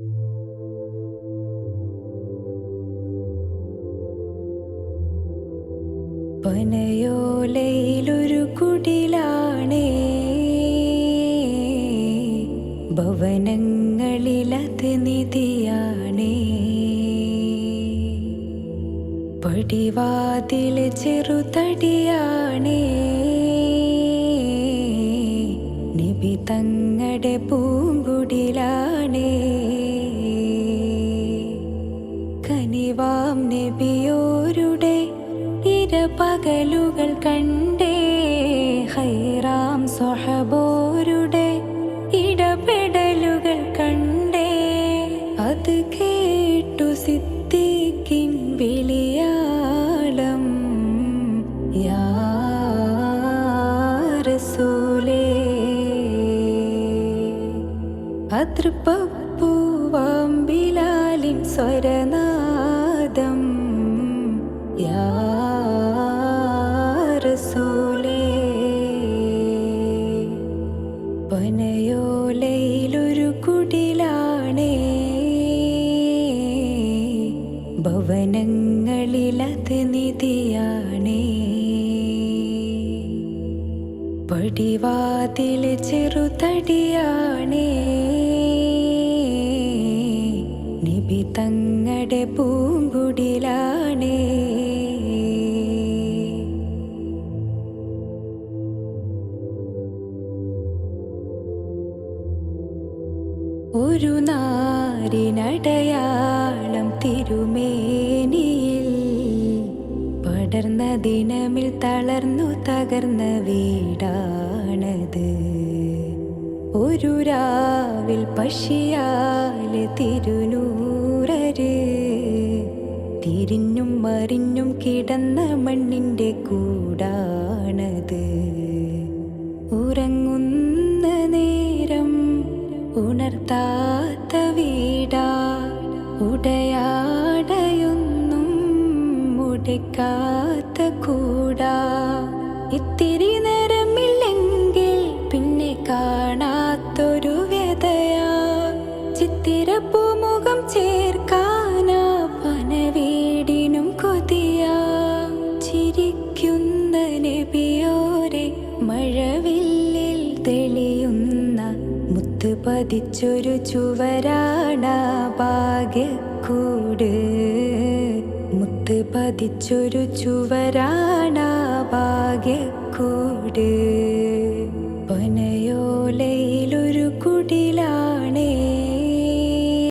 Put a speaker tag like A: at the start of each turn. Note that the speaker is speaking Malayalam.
A: പനയോലയിലൊരു കുടിലാണേ. ഭവനങ്ങളിലത് നിധിയാണേ. പടിവാതിൽ ചെറുതടിയാണേ. നിബിതങ്ങടെ പൂങ്കുടിലാണേ. കനിവാം നബിയോരുടെ ഇരപകലുകൾ കണ്ടേ. ഹൈറാം സ്വഹബോരുടെ ഇടപെടലുകൾ കണ്ടേ. അത് കേട്ടു സിദ്ധിക്കിൻ വിളിയാളം യാസൂലേ അതൃപ്പൂവാം ബിലാലിൻ സ്വരനാദം യാ റസൂലേ പനയോലയിലൊരു കുടിലാണേ. ഭവനങ്ങളിലത് നിധിയാണേ. പടിവാതിൽ ചെറുതടിയാണേ. നിബി തങ്ങടെ പൂങ്കുടിലാണേ. ഒരു നാരിനടയാളം തിരുമേനിയിൽ പടർന്ന ദിനമിൽ തളർന്നു തകർന്ന വീടാണത്. ഒരു രാവിൽ പശിയാൽ തിരുനൂറര് തിരിഞ്ഞും മറിഞ്ഞും കിടന്ന മണ്ണിന്റെ കൂടാണത്. ഉറങ്ങുന്ന നേരം ഉണർത്താത്ത വീടാ. ഉടയാടയൊന്നും മുടക്കാത്ത കൂടാ. ഇത്തിരി നേരമില്ലെങ്കിൽ പിന്നെ കാണാത്തൊരു മഴവില്ലിൽ തെളിയുന്ന മുത്ത് പതിച്ചൊരു ചുവരാണ ഭാഗ്യക്കൂട്. മുത്ത് പതിച്ചൊരു ചുവരാണ ഭാഗ്യക്കൂട്.